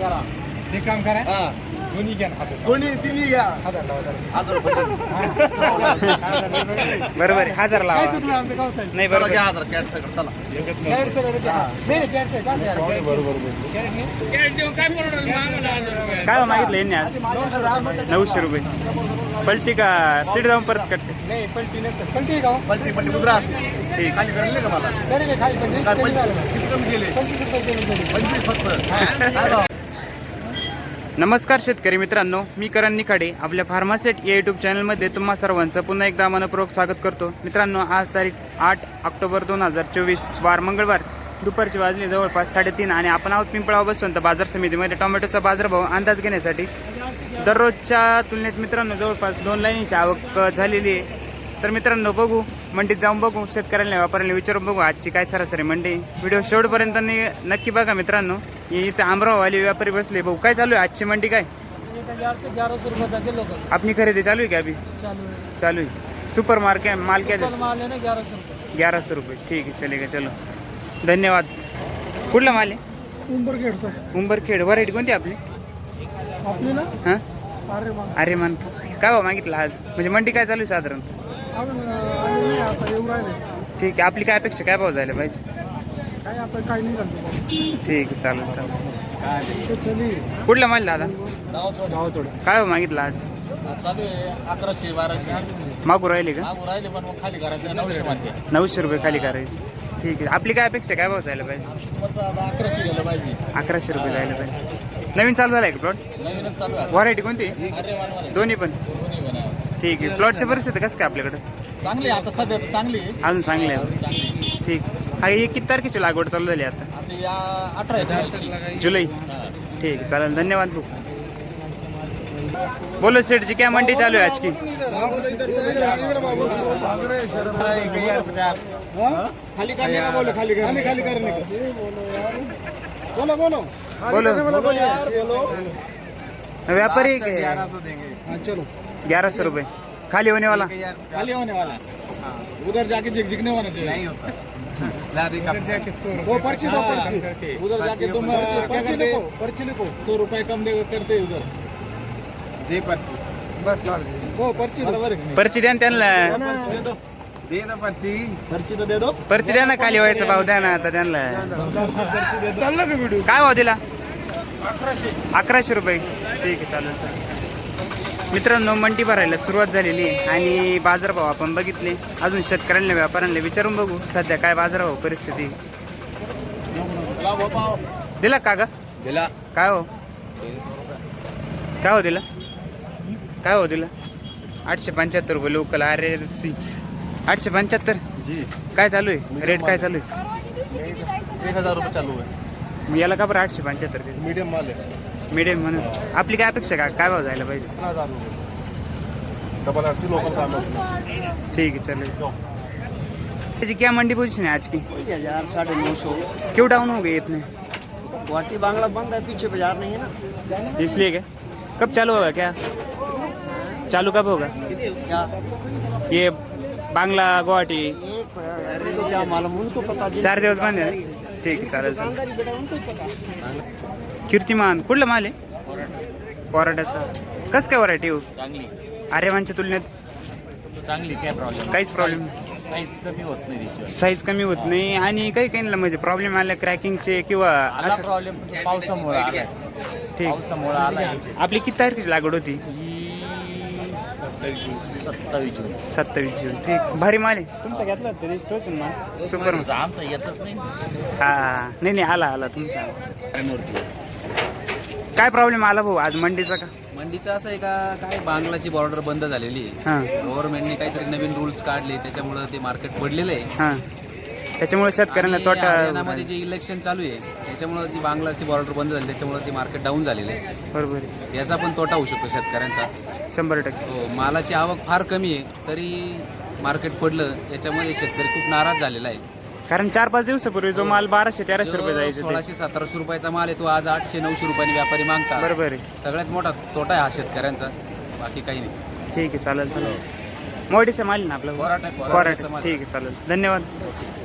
करा. ते काम करा. हा. दोन्ही घ्या ना हातात. दोन्ही तिन्ही घ्या. हजार लावा जरा. हजार रुपये बरोबर आहे हजार काय लावा चुकलं आमचं गाव साहेब? नाही चला बरोबर. घ्या आहे. हजार कॅट सगळं चला. कॅरेट सगळं द्या. नाही नाही कॅरेट सगळं द्या. कॅरेट नाही. काय हो मागितलं यांनी आज? नऊशे रुपये. पलटी का? तिथे जाऊन परत करते नाही पलटी नसतं. पलटी आहे का हो? पलटी पलटी कुत्रा ठीक. खाली करले का मला? कॅरेट आहे, खाली? पण नाही. काय कमी पैसे झालं. किती कमी केले? पंचवीस रुपये कमी झाले. पंचवीस फक्त. नमस्कार शेतकरी मित्रांनो मी करण निखाडे आपल्या फार्मासेट या यूट्यूब चॅनलमध्ये तुम्हा सर्वांचं पुन्हा एकदा मनपूर्वक स्वागत करतो. मित्रांनो आज तारीख आठ ऑक्टोबर दोन हजार चोवीस वार मंगळवार. दुपारची वाजली जवळपास साडेतीन आणि आपण आहोत पिंपळाव बसवंत बाजार समितीमध्ये. टोमॅटोचा बाजारभाव अंदाज घेण्यासाठी दररोजच्या तुलनेत मित्रांनो जवळपास दोन लाईनीची आवक झालेली आहे. तर मित्रांनो बघू मंडीत जाऊन बघू शेतकऱ्यांना व्यापाऱ्यांना विचारून बघू आजची काय सरासरी मंडी. व्हिडिओ शेवटपर्यंत नक्की बघा मित्रांनो. इथे आमराववाले व्यापारी बसले. भाऊ काय चालू आहे? आजची मंडी काय? का आपली खरेदी चालू आहे का अभी? चालू चालू आहे. सुपर मार्केट माल क्या ग्यारह सौ रुपये. ठीक आहे चलेगा चलो. धन्यवाद. कुठला माल आहे? उंबरखेड का उंबरखेड. व्हरायटी कोणती आपली? हां? अरे मान काय भाव मागितलं आज? म्हणजे मंडी काय चालू आहे साधारण? आता येऊ राहिले. ठीक आहे आपली काय अपेक्षा काय भाव जायला पाहिजे? काय आता काही नाही झालं ठीक आहे चालेल चालेल. तो चली. कुठला माल दादा? गाव सोड काय भाव मागितलं आज? चालू आहे अकराशे बाराशे. मागू राहिले का? मागू राहिले पण मग खाली करायचे नऊशे रुपये खाली करायची. ठीक आहे आपली काय अपेक्षा काय भाव जायला पाहिजे? मस्त आता अकराशे गेलं पाहिजे. अकराशे रुपये जायला पाहिजे. नवीन चालू झालं आहे का प्लॉट नवीनच चालू आहे. व्हरायटी कोणती? अरे मानवर आहे. दोन्ही पण. ठीक आहे प्लॉटची परिस्थिती कसं काय आपल्याकडे? चांगली आहे आता सध्या तर चांगली आहे. अजून चांगले आहे. चांगली ठीक. हा हे किती तारखेची लागवड चालू झाली आता? आता या अठरा जुलै. हा. ठीक आहे चालेल. धन्यवाद भाऊ. बोलो सेठची क्या मंडी चालू आहे आज की? खाली करने का बोलो. खाली करने खाली करने का बोलो. बोलो बोलो बोलो यार बोलो व्यापारी के हाँ चलो ग्यारह सौ रुपये. खाली होने वाला खाली होने वाला है उधर जाके झिक झिक नहीं होता. वो पर्ची दो पर्ची. उधर जाके तुम पर्ची. लिखो पर्ची लिखो सौ रुपए कम दे करते उधर दे पर्ची. बस वो पर्ची दो? पर्ची द्या त्यांना. दे ना पर्ची पर्ची. तो दे दो. पर्ची द्या ना खाली व्हायचा भाव द्या ना आता त्यांना. काय भाव दिला? अकराशे रुपये. ठीक आहे चालेल चालेल. मित्रांनो मंडी भरायला सुरुवात झालेली आहे आणि बाजारभाव आपण बघितले. अजून शेतकऱ्यांना व्यापाऱ्यांना विचारून बघू सध्या काय बाजारभाव परिस्थिती. दिला का ग? दिला. काय हो? काय हो दिला? काय हो दिला? आठशे पंच्याहत्तर रुपये लोकल अरे सी आठशे पंच्याहत्तर? जी. काय चालू आहे? रेट काय चालू आहे? एक हजार रुपये चालू आहे. याला का बरं आठशे पंच्याहत्तर मीडियम माल आहे. मिडियम म्हणून. आपली काय अपेक्षा का काय भाव जायला पाहिजे? डबल लोकल काम ठीक है. चलो जी क्या मंडी पोजीशन है आज की हज़ार साढ़े नौ सौ क्यों डाउन हो गई इतने गुवाहाटी बांग्ला बंद है पीछे बाज़ार नहीं है ना. इसलिए क्या? कब चालू होगा क्या? चालू कब होगा? क्या? ये बांग्ला गुवाहाटी। तो चार दिवस बंद है? ठीक आहे चालेल चालेल. कीर्तिमान कुठला माल आहे? पराठाचा कस काय व्हरायटी हो? चांगली. आर्यमानच्या तुलनेत चांगली काय प्रॉब्लेम काहीच प्रॉब्लेम साईज कमी होत नाही साईज कमी होत नाही आणि काही काही म्हणजे प्रॉब्लेम आला क्रॅकिंगचे किंवा असं. प्रॉब्लेम पावसामुळे आला. ठीक. पावसामुळे आला. आपली किती तारखेची लागवड होती? सत्तावीस जून. सत्तावीस जून. सत्तावीस जून ठीक. भारी माल आहे. तुमचा घेतला माल सुपर माल. आमचा येतच नाही. हा. नाही नाही आला आला. तुमचा. काय मूर्ती काय प्रॉब्लेम आला भाऊ? आज मंडीचा का? मंडीचं असं आहे का? काय बांगलाची बॉर्डर बंद झालेली आहे. हां. गव्हर्नमेंटने काहीतरी नवीन रूल्स काढले त्याच्यामुळे ते मार्केट पडलेलं आहे. हां. त्याच्यामुळे शेतकऱ्यांना तोटा हरियाणामध्ये जे इलेक्शन चालू आहे त्याच्यामुळे जी बांगलाची बॉर्डर बंद झाली त्याच्यामुळे ते मार्केट डाऊन झालेलं आहे. बरोबर आहे. याचा पण तोटा होऊ शकतो शेतकऱ्यांचा. शंभर टक्के. हो मालाची आवक फार कमी आहे तरी मार्केट पडलं याच्यामध्ये शेतकरी खूप नाराज झालेला आहे. कारण चार पाच दिवसापूर्वी जो माल बाराशे तेराशे रुपये जायचे ते. सोळाशे सतराशे रुपयाचा माल आहे तो आज आठशे नऊशे रुपयांनी व्यापारी मागतात. बरोबर आहे. सगळ्यात मोठा तोटा आहे हा शेतकऱ्यांचा बाकी काही नाही. ठीक आहे चालेल चालेल. मोडीचा माल ना आपला. माल. ठीक आहे चालेल. धन्यवाद.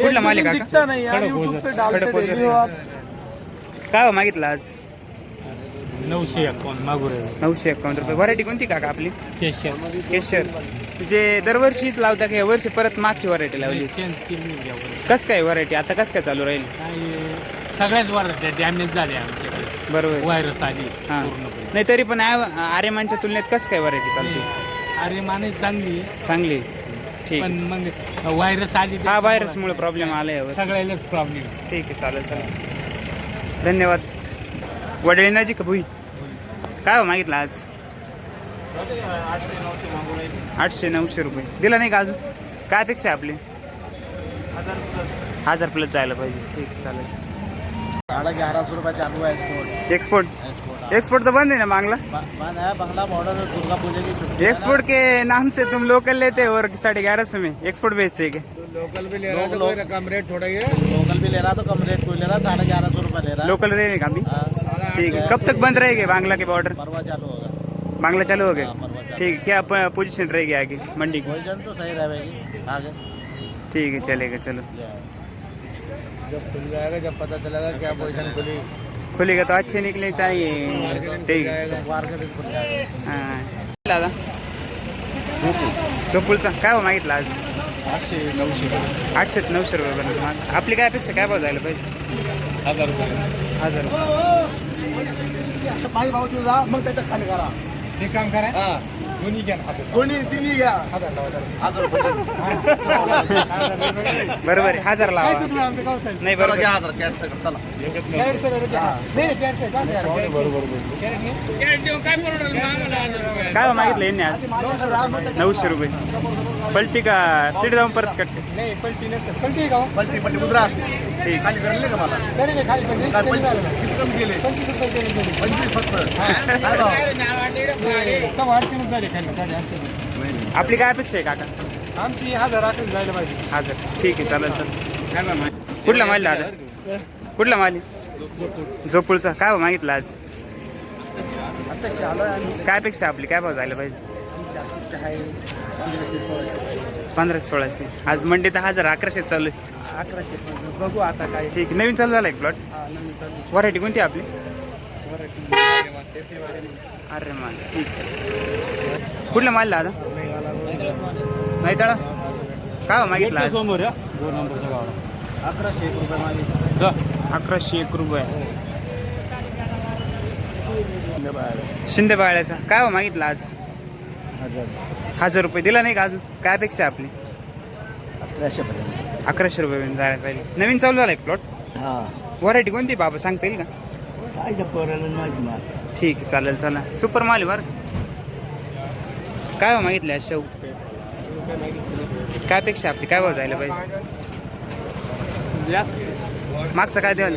कुठला माल आहे दिखता काका? नहीं यार यूट्यूब पे डालते खडक डेली हो आप काय हो मागितलं आज? नऊशे एकावन्न मागूर आहे नऊशे एकावन्न रुपये. व्हरायटी कोणती काका आपली? केशर. केशर. जे दरवर्षीच लावता का? या वर्षी परत मागची व्हरायटी लावली? चेंज केली कस काय व्हरायटी आता कस काय चालू राहील? काय सगळ्याच वर डॅमेज झाले आमच्याकडे. बरोबर. व्हायरस आली हा. पूर्णपणे. नाही तरी पण आ- आर्यमानच्या तुलनेत कस काय व्हरायटी चालते? अरे माने चांगली आहे, चांगली ठीक पण आहे. मग व्हायरस आली हा व्हायरस मुळे प्रॉब्लेम आला यावर. सगळ्यालाच प्रॉब्लेम ठीक आहे चालेल चालेल. धन्यवाद. वडिलांची का भुई? काय हो मागितलं आज? आठशे नऊशे रुपये. दिला नाही का अजून? काय अपेक्षा आहे आपली? हजार प्लस जायला पाहिजे. ठीक आहे, चालेल. साढ़े ग्यारह सौ रुपये चालू है एक्सपोर्ट एक्सपोर्ट एक्सपोर्ट तो बंद है ना बंद है बंगला बॉर्डर दुर्गा पूजा की एक्सपोर्ट के नाम से तुम लोकल लेते हो और साढ़े ग्यारह सौ में एक्सपोर्ट बेचते क्या? लोकल भी ले रहा है तो कम रेट थोड़ा ही लोकल भी ले रहा तो कम रेट कोई ले रहा साढ़े ग्यारह सौ रुपये ले रहा लोकल रहने का भी? हाँ, ठीक है कब तक बंद रहेगी बांग्ला के बॉर्डर परवा चालू होगा। बांग्ला चालू हो गए हाँ, ठीक है क्या पोजीशन रहेगी आगे मंडी की? पोजीशन तो सही रहेगी आगे। ठीक है चलेगा चलो। जब खुल जाएगा जब पता चलेगा क्या पोजीशन खुली। खुलेगा तो अच्छे निकले चाहिए। ठीक। है। दादा। चोपुलचा काय हो मागितलं आज? आठशे नऊशे आठशे नऊशे रुपये पर्यंत माग. आपली काय अपेक्षा काय भाव जायला पाहिजे? हजार रुपये. हजार माझी भाऊ तुझा मग त्याच्याखाली करा. हे काम करा. दोन्ही घ्या ना हातात. कोणी तिन्ही घ्या हजार बरोबर आहे हजार लावा. नाही बरोबर. आहे. हजार. कॅट सगळं. चला. काय हो मागितलं यांनी आज? नऊशे रुपये. पलटी का? तिथे जाऊन परत कटते नाही पलटी नसतं पलटी आहे का हो? पलटी पलटी मुद्रा ठीक खाली करले का मला? नाही, नाही, खाली पलटी. केले? पंचवीस रुपये गेले. पंचवीस फक्त. काय भाव? ते सव्वा आठशेनंच झाले खाली साडे आठशे आपली काय अपेक्षा आहे काका? आमची हजार आठशे जायला पाहिजे. हजार. ठीक आहे चालेल चालेल. कुठला माल दादा? कुठला माल? आहे? झोपुळचा. काय भाव मागितलं आज? काय अपेक्षा आपली? काय भाव जायला पाहिजे? पंधराशे सोळाशे. आज मंडी तर हजार अकराशे चालू आहे. अकराशे बघू आता काय. ठीक आहे. नवीन चालू झाला एक प्लॉट व्हरायटी कोणती आहे आपली? अरे माल ठीक आहे. कुठला माल दादा नाही तळा काय भाव मागितलं समोर अकराशे एक रुपये मागितले अकराशे एक रुपये. शिंदे बाळ्याचा काय हो मागितलं आज? हजार. रुपये दिला नाही का अजून? काय अपेक्षा आहे आपली? अकराशे पर्यंत. अकराशे रुपये जायला पाहिजे. नवीन चालू झाला एक प्लॉट हा. व्हरायटी कोणती बाबा? सांगता येईल का? काय त्या पोराला माहिती मला ठीक आहे चालेल चला. सुपर माल आहे बरं. काय हो मागितले आज शेव काय अपेक्षा आपली? काय भाव जायला पाहिजे? मागचा काय द्याल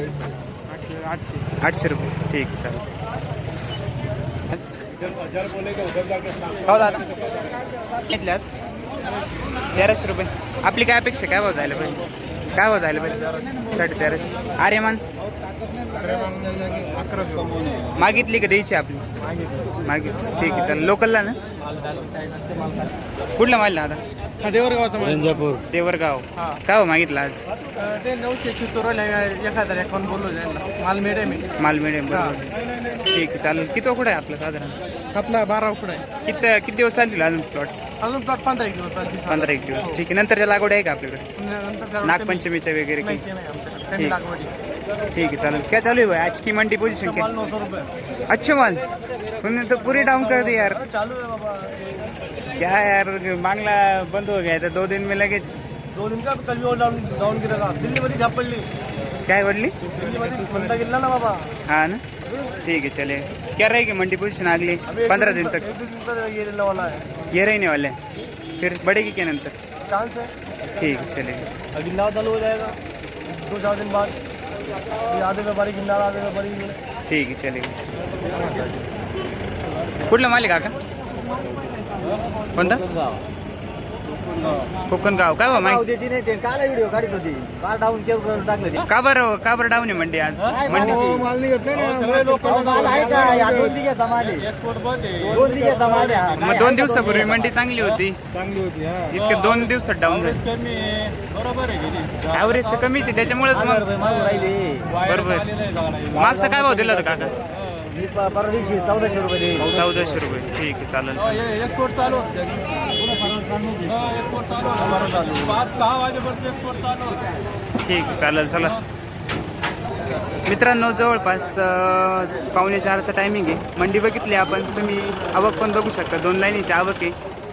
आठशे. आठशे रुपये. ठीक आहे चालेल. हो दादा. घेतले आज तेराशे रुपये. आपली काय अपेक्षा? काय भाव जायला पाहिजे? काय भाव जायला पाहिजे? साडे तेराशे आर्यमान? मागितली का द्यायची आपली? मागितली. ठीक आहे चालेल लोकलला ना? कुठला माल दादा? रंजापूर. देवरगाव. काय हो मागितलं आज? ते नऊशे बोललो जायला. माल मिळे मी माल मिडियम बरोबर. ठीक आहे चालेल. किती कुठं आहे आपलं साधारण? आपला बारा उकडा आहे किती किती दिवस चालतील अजून प्लॉट अजून प्लॉट पंधरा एक दिवस चालतील. पंधरा एक दिवस. ठीक आहे नंतरच्या लागवड आहे का आपल्याकडे? नंतर जरा नागपंचमीच्या वगैरे काही? आमच्याकडे. ठीक. लागवडी ठीक है चालू क्या चालू है भाई? आज की मंडी पोजीशन क्या? नौ सौ रुपये. अच्छे माल. तूने तो पूरी डाउन कर दी यार. चालू आहे बाबा. क्या यार बांग्ला बंद हो गया था दो दिन में लगे दोन दिन का कल भी डाऊन डाऊन केलं दिल्लीमध्ये झाप पडली. क्या वडली? दिल्लीमध्ये मंदा गेला ना बाबा. हाँ ना? ठीक है चले. क्या रहेगी मंडी पोजीशन अगली पंद्रह दिन तक। ये रहने वाला है। ये रहने वाले फिर बढ़ेगी क्या नंतर? चांस है। ठीक है चले। अभी चालू हो जाएगा। दो चार दिन बाद। ये आधे व्यापारी गिरनार आधे व्यापारी ठीक आहे चले। कुठला मालिक काका कोणता? कोकण गाव काय बा माहिती? देती नाही ते. काल व्हिडिओ काढत होती. काल डाऊन केलं टाकलं ते. का बरं का बरं डाऊन आहे मंडी आज? मंडी माल आहे का? या दोन दिघ्याचा माल आहे. दोन दिघ्याचा माल आहे हा. मग दोन दिवसापूर्वी मंडी चांगली होती. चांगली होती हा. इतके दोन दिवसात डाऊन झाली. बरोबर आहे गेली ॲव्हरेज तर कमीच आहे त्याच्यामुळेच हजार मग रुपये मागून राहिले. बरोबर. मागचा काय भाव दिला होता काका? परवा दिवशी चौदाशे रुपये देईल चौदाशे रुपये. ठीक आहे चालेल चालेल. एक्सपोर्ट चालू होते. एक्सपोर्ट चालू पाच सहा वाजेपर्यंत एक्सपोर्ट चालू ठीक आहे चालेल चला. मित्रांनो जवळपास पावणे चारचं टायमिंग आहे. मंडी बघितली आपण तुम्ही आवक पण बघू शकता. दोन लाईनीची आवक आहे.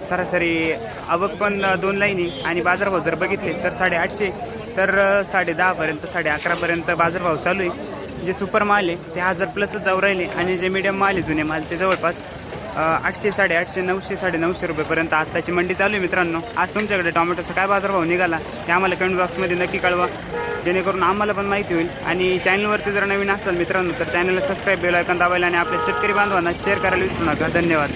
सरासरी आवक पण दोन लाईनी आणि बाजारभाव जर बघितले तर साडेआठशे तर साडे दहापर्यंत साडे अकरापर्यंत बाजारभाव चालू आहे. जे सुपर माल आहे ते हजार प्लसच जाऊ राहिले. आणि जे मीडियम माल आहे जुने माल ते जवळपास आठशे साडेआठशे नऊशे साडे नऊशे रुपयेपर्यंत आत्ताची मंडी चालू आहे मित्रांनो. आज तुमच्याकडे टोमॅटोचा काय बाजारभाव निघाला ते आम्हाला कमेंट बॉक्समध्ये नक्की कळवा. जेणेकरून आम्हाला पण माहिती होईल. आणि चॅनलवरती जर नवीन असाल मित्रांनो तर चॅनलला सबस्क्राईब बेल ऐकून दाबायला आणि आपल्या शेतकरी बांधवांना शेअर करायला विसरू नका. धन्यवाद.